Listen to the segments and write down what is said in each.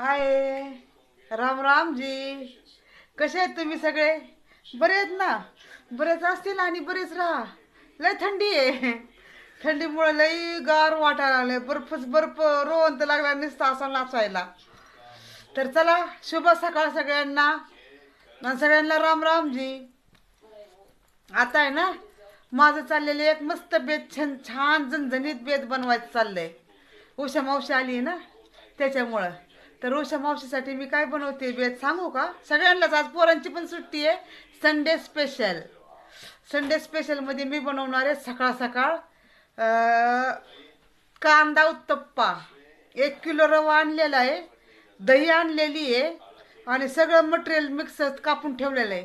हाय. राम रामजी. कसे आहेत तुम्ही सगळे? बरे आहेत ना? बरेच असतील आणि बरेच राहा. लय थंडी आहे. थंडीमुळे लई गार वाटायला लागले बर्फच बर्फ रोवंत लागला नुसता असा नाचायला. तर चला शुभ सकाळ सगळ्यांना. आणि सगळ्यांना राम रामजी. आता आहे ना? माझं चाललेलं एक मस्त बेत छान छान झणझणीत बेत बनवायचं चाललंय. उषा मावशी आली आहे ना? त्याच्यामुळं. तर उषा मावशीसाठी मी काय बनवते? बेत सांगू का? सगळ्यांनाच आज पोरांची पण सुट्टी आहे. संडे स्पेशल संडे स्पेशलमध्ये मी बनवणार आहे सकाळ सकाळ कांदा उत्तप्पा. एक किलो रवा आणलेला आहे दही आणलेली आहे आणि सगळं मटेरियल मिक्स कापून ठेवलेलं आहे.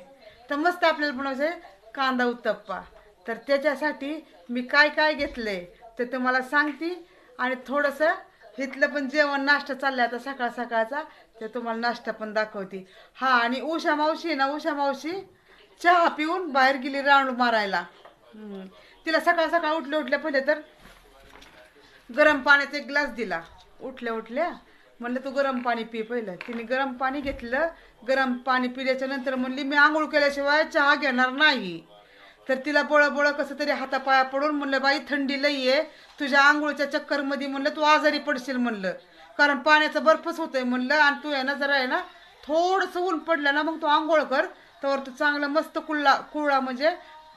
तर मस्त आपल्याला बनवायचं आहे कांदा उत्तप्पा. तर त्याच्यासाठी मी काय काय घेतलं आहे ते तुम्हाला सांगते आणि थोडंसं इथलं पण जेवण नाश्ता चाललाय आता सकाळ सकाळचा ते तुम्हाला नाश्ता पण दाखवते. हा आणि उषा मावशी आहे ना उषा मावशी चहा पिऊन बाहेर गेली राऊंड मारायला. तिला सकाळ सकाळ उठल्या उठल्या पहिले तर गरम पाण्याचा एक ग्लास दिला. उठल्या उठल्या म्हणलं तू गरम पाणी पी पहिलं. तिने गरम पाणी घेतलं. गरम पाणी पिल्याच्या नंतर म्हणली मी आंघोळ केल्याशिवाय चहा घेणार नाही. तर तिला बळ बळ कसं तरी हातापाया पडून म्हणलं बाई थंडी लई आहे. तुझ्या आंघोळच्या चक्करमध्ये म्हणलं तू आजारी पडशील म्हणलं. कारण पाण्याचं बर्फच होतंय म्हणलं आणि तू आहे ना जरा आहे ना थोडंसं ऊन पडलं ना मग तू आंघोळ कर. तर तू चांगलं मस्त कुळला कुळला म्हणजे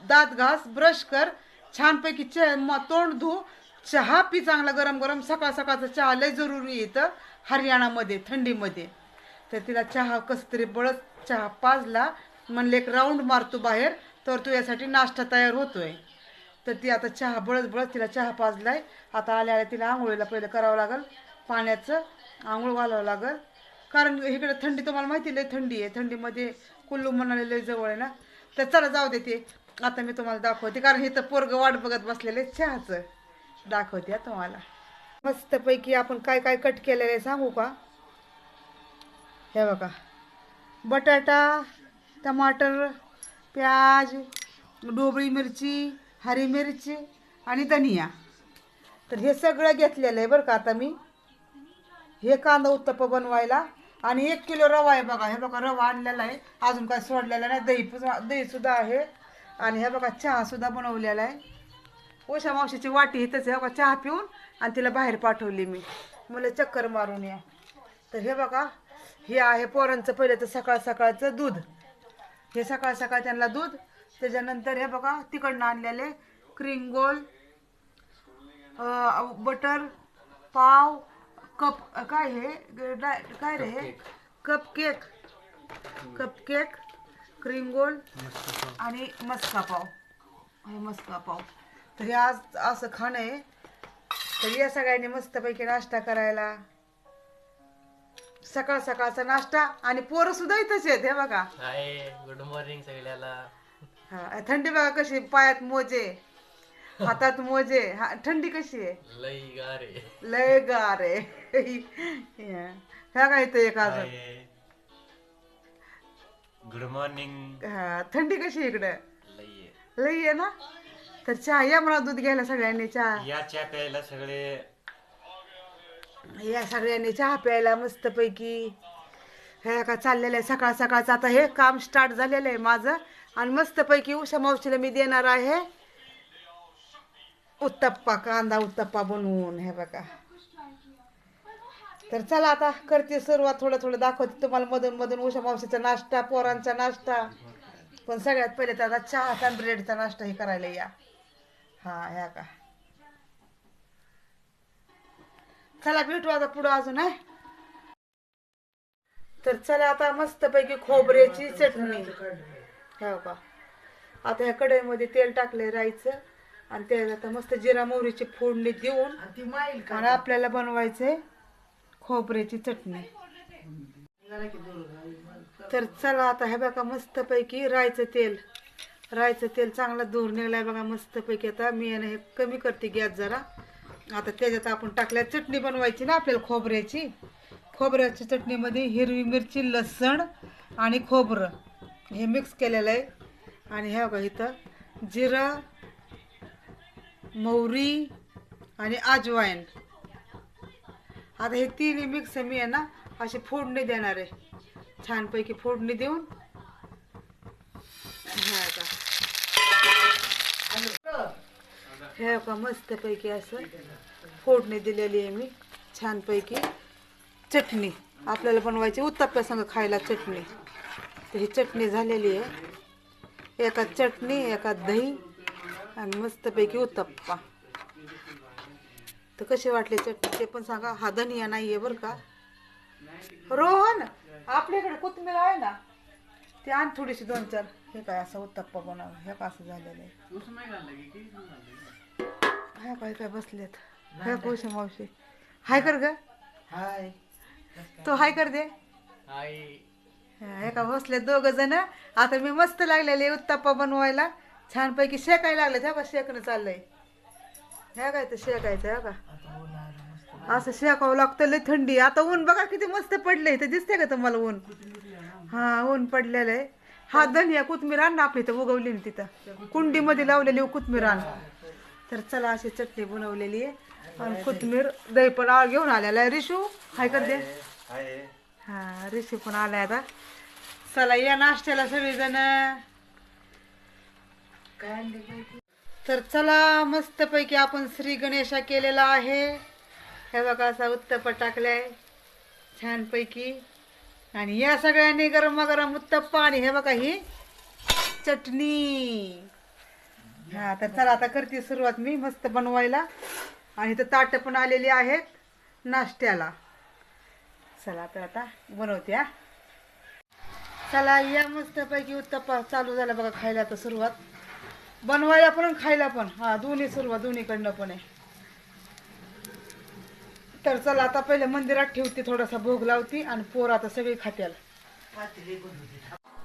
दात घास ब्रश कर. छानपैकी चे म तोंड धु. चहा पी चांगला गरम गरम सकाळ सकाळचा चहा लय जरुरी येतं हरियाणामध्ये थंडीमध्ये. तर तिला चहा कसं तरी बळत चहा पाजला. म्हणले एक राऊंड मारतो बाहेर. तर तू यासाठी नाश्ता तयार होतोय. तर ती आता चहा बळत बळत तिला चहा पाजलाय. आता आल्या आल्या तिला आंघोळीला पहिलं करावं लागेल. पाण्याचं आंघोळ घालावं लागेल. कारण इकडे थंडी तुम्हाला माहिती लय थंडी आहे. थंडीमध्ये कुल्लू मनाली लय जवळ आहे ना. तर चला जाऊ दे ते. आता मी तुम्हाला दाखवते. कारण इथं पोरग वाट बघत बसलेले चहाचं. दाखवते तुम्हाला. मस्तपैकी आपण काय काय कट केलेलं आहे सांगू का? हे बघा. बटाटा टमाटर प्याज ढोबळी मिरची हरी मिरची आणि धनिया. तर हे सगळं घेतलेलं आहे बरं का आता मी. हे कांदा उत्तप्प बनवायला आणि एक किलो रवा आहे बघा. हे बघा रवा आणलेला आहे. अजून काय सोडलेला नाही. दही दही सुद्धा आहे. आणि हे बघा चहा सुद्धा बनवलेला आहे. उषा मावशीची वाटी इथंच आहे. बघा चहा पिऊन आणि तिला बाहेर पाठवली मी. मला चक्कर मारून या. तर हे बघा हे आहे पोरांचं पहिलं तर सकाळ सकाळचं दूध. हे सकाळ सकाळ त्यांना दूध त्याच्यानंतर हे बघा तिकडनं आणलेले क्रीम गोल अं, बटर पाव कप काय हे? काय रे हे? Cup cake cup cake cream गोल आणि मस्का पाव. हे मस्का पाव. तर हे आज असं खाणं आहे. तर या सगळ्यांनी मस्तपैकी नाश्ता करायला. सकाळ सकाळचा नाश्ता आणि पोरं सुद्धा इथंच आहेत हे बघा. हाय गुड मॉर्निंग सगळ्याला. हा थंडी बघा कशी पायात मोजे. हातात मोजे. हा थंडी कशी आहे? लई गारे लय गार आहे. ह्या काय इथं एक अजून. गुड मॉर्निंग हा थंडी कशी आहे इकडं? लई आहे. लई आहे ना? तर चहा या म्हणा दूध घ्यायला सगळ्यांनी चहा. या चहा प्यायला सगळे या सगळ्यांनी चहा प्यायला मस्तपैकी. ह्या का चाललेलं आहे सकाळ सकाळचं. आता हे काम स्टार्ट झालेलं आहे माझं. आणि मस्तपैकी उषा मावशीला मी देणार आहे उत्तप्पा कांदा उत्तप्पा बनवून. हे बघा. तर चला आता करते सुरुवात. थोडं थोडं दाखवते तुम्हाला मधून मधून उषा मावशीचा नाश्ता पोरांचा नाश्ता. पण सगळ्यात पहिले तर आता चहा आणि ब्रेडचा नाश्ता हे करायला या. हा ह्या का? चला भेटू आता पुढं अजून आहे तर चला आता मस्तपैकी खोबऱ्याची चटणी. हो का? आता ह्या कढईमध्ये तेल टाकलंय राईचं आणि ते आता मस्त जिरा मोहरीची फोडणी देऊन आणि आपल्याला बनवायचंय खोबऱ्याची चटणी. तर चला आता हे बघा मस्तपैकी रायचं तेल. रायचं तेल चांगलं दूर निघलाय बघा मस्तपैकी. आता मी हे कमी करते गॅस जरा. आता त्याच्यात आपण टाकल्या चटणी बनवायची ना आपल्याला खोबऱ्याची. खोबऱ्याच्या चटणीमध्ये हिरवी मिरची लसण आणि खोबरं हे मिक्स केलेलं आहे. आणि ह्या बघा इथं जिरं मोहरी आणि अजवाईन आता हे तिन्ही मिक्स मी आहे ना अशी फोडणी देणार आहे. छानपैकी फोडणी देऊन. ह्या का हे का मस्तपैकी असं फोडणी दिलेली आहे मी छानपैकी. चटणी आपल्याला बनवायची उत्तप्प्यासंग खायला चटणी. तर ही चटणी झालेली आहे. एका चटणी एका दही आणि मस्तपैकी उत्तप्पा. तर कशी वाटली चटणी? ते पण सांगा. हा धनिया नाही आहे बरं का. रोहन आपल्याकडे कोथिंबीर आहे ना ते आण थोडीशी दोन चार हे काय असं उत्तप्पा बनव हे का असं झालेलं आहे? हाय काय काय बसलेत? हाय पैसे मावशी. हाय कर ग. हाय. तो हाय कर दे. आई हे का बसले दोघ जण. आता मी मस्त लागलेले उत्तप्पा बनवायला. छानपैकी शेकायला लागले हे का शेकणं चाललंय. हे काय तर शेकायचं हे का असं शेकावं लागतं लय थंडी. आता ऊन बघा किती मस्त पडलंय. ते दिसते का तुम्हाला ऊन? हा ऊन पडलेलं आहे. हा धनिया कोथमीर आण ना आपली इथं उगवली तिथं. कुंडीमध्ये लावलेली कोथमीर आण. तर चला अशी चटणी बनवलेली आहे. आणि कोथमीर दही पण आ- घेऊन आलेला आहे. रिशू हाय कर दे. हा रिशी पण आलाय आता. चला या नाश्त्याला सगळेजण. तर चला मस्तपैकी आपण श्री गणेशा केलेला आहे. हे बघा असा उत्तप्पा टाकलाय. छानपैकी. आणि या सगळ्यांनी गरमागरम उत्तप्पा आणि हे बघा ही चटणी. हा तर चला आता करते सुरुवात मी मस्त बनवायला. आणि इथं ताटं पण आलेली आहेत नाश्त्याला. चला तर आता बनवते हा. चला या मस्तपैकी उत्तप्पा चालू झाला बघा खायला तर सुरुवात. बनवायला पण खायला पण. हा दोन्ही सुरुवात दोन्हीकडनं पण आहे. तर चला आता पहिले मंदिरात ठेवते थोडासा भोग लावती आणि पोर आता सगळी खात्याल.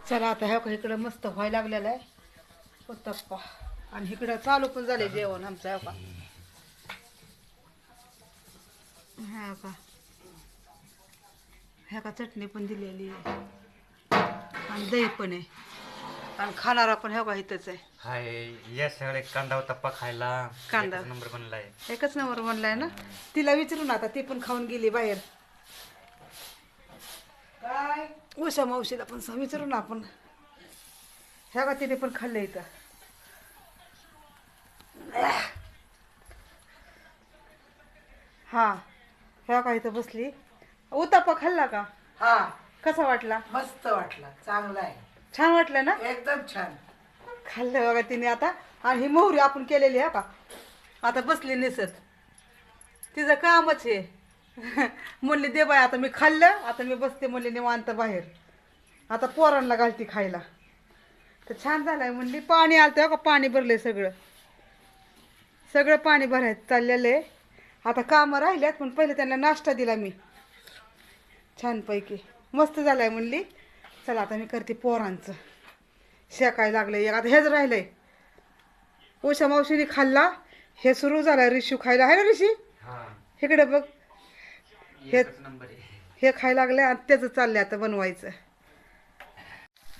चला आता ह्या इकडं मस्त व्हायला लागलेला आहे. उत्तप्पा. आणि इकडं चालू पण झाले जेवण आमचं ह्या का? ह्या का? ह्या का चटणी पण दिलेली आहे. आणि दही पण आहे. आणि खाणारा पण ह्या का इथंच आहे. हाय या सगळे कांदा टप्पा खायला. कांदा. एकच नंबर बनलाय. एकच नंबर बनलाय ना? तिला विचारून आता ती पण खाऊन गेली बाहेर. काय? उषा मावशीला पण विचारू ना आपण. ह्या का तिने पण खाल्लं इथं? हा ह्या का इथं बसली. उतापा खाल्ला का? हा. कसा वाटला? मस्त वाटला चांगला आहे. छान वाटलं ना? एकदम छान. खाल्लं बघा तिने आता. आणि ही मोहरी आपण केलेली आहे का आता बसली निसत. तिचं कामच आहे म्हणली दे बाय आता मी खाल्लं. आता मी बसते म्हणली निवांत बाहेर. आता पोरांना घालती खायला. तर छान झालंय म्हणली पाणी आलं का पाणी भरलंय सगळं. सगळं पाणी भरायचं चाललेलं आहे. आता कामं राहिल्यात पण पहिले त्यांना नाश्ता दिला मी. छानपैकी. मस्त झालंय म्हणली. चला आता मी करते पोरांचं. शेकायला लागलंय एक. आता हेच राहिलंय. उषा मावशीने खाल्ला. हे सुरू झालं रिशू खायला. आहे ना ऋषी हा. इकडे बघ. हे हे खायला लागले आणि त्याचं चाललंय आता बनवायचं.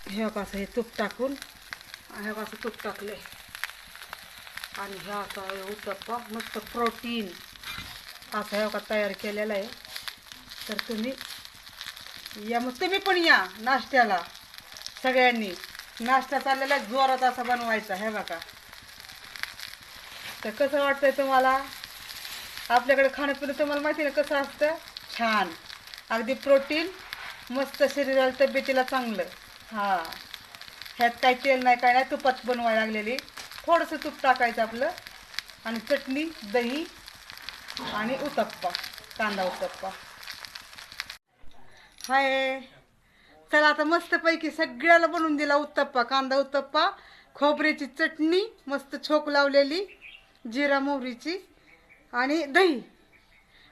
हे कसं हे तूप टाकून. हे कसं तूप टाकले आणि ह्या असा हे उत्तप्पा मस्त प्रोटीन असं ह्या का तयार केलेला आहे. तर तुम्ही या मग तुम्ही पण या नाश्त्याला सगळ्यांनी. नाश्ता चाललेला आहे, जोरात असा बनवायचा हे बघा. तर कसं वाटतंय तुम्हाला? आपल्याकडे खाणंपिणं तुम्हाला माहिती ना कसं असतं? छान. अगदी प्रोटीन मस्त शरीराला तब्येतीला चांगलं. हां. ह्यात काही तेल नाही काय नाही तुपात बनवायला लागलेली. थोडंसं तूप टाकायचं आपलं. आणि चटणी दही आणि उत्तप्पा कांदा उत्तप्पा. हाय. चला आता मस्तपैकी सगळ्याला बनवून दिला उत्तप्पा कांदा उत्तप्पा खोबऱ्याची चटणी मस्त छोक लावलेली जिरा मोहरीची आणि दही.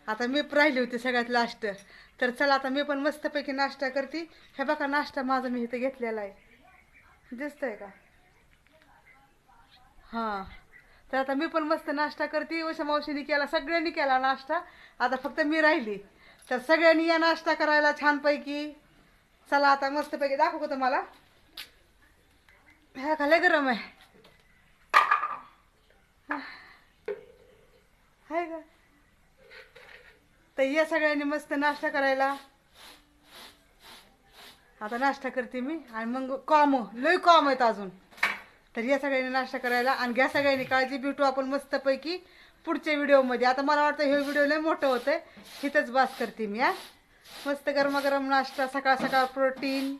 आता मी राहिली होती सगळ्यात लास्ट तर चला आता मी पण मस्तपैकी नाश्ता करते. हे बघा नाश्ता माझा मी इथं घेतलेला आहे. दिसतंय का? हां. तर आता मी पण मस्त नाश्ता करते. उषा मावशीने केला सगळ्यांनी केला नाश्ता. आता फक्त मी राहिली. तर सगळ्यांनी या नाश्ता करायला छानपैकी. चला आता मस्तपैकी दाखवू का तुम्हाला? ह्या खाल्या गरम आहे? का तर या सगळ्यांनी मस्त नाश्ता करायला. आता नाश्ता करते मी. आणि मग कॉम. लय कॉम आहेत अजून. तर या सगळ्यांनी नाश्ता करायला आणि घ्या सगळ्यांनी काळजी भेटू आपण मस्तपैकी पुढच्या व्हिडिओमध्ये. आता मला वाटतं हे व्हिडिओ लय मोठं होतं इथंच बास करते मी हा. मस्त गरमागरम नाश्ता सकाळ सकाळ प्रोटीन.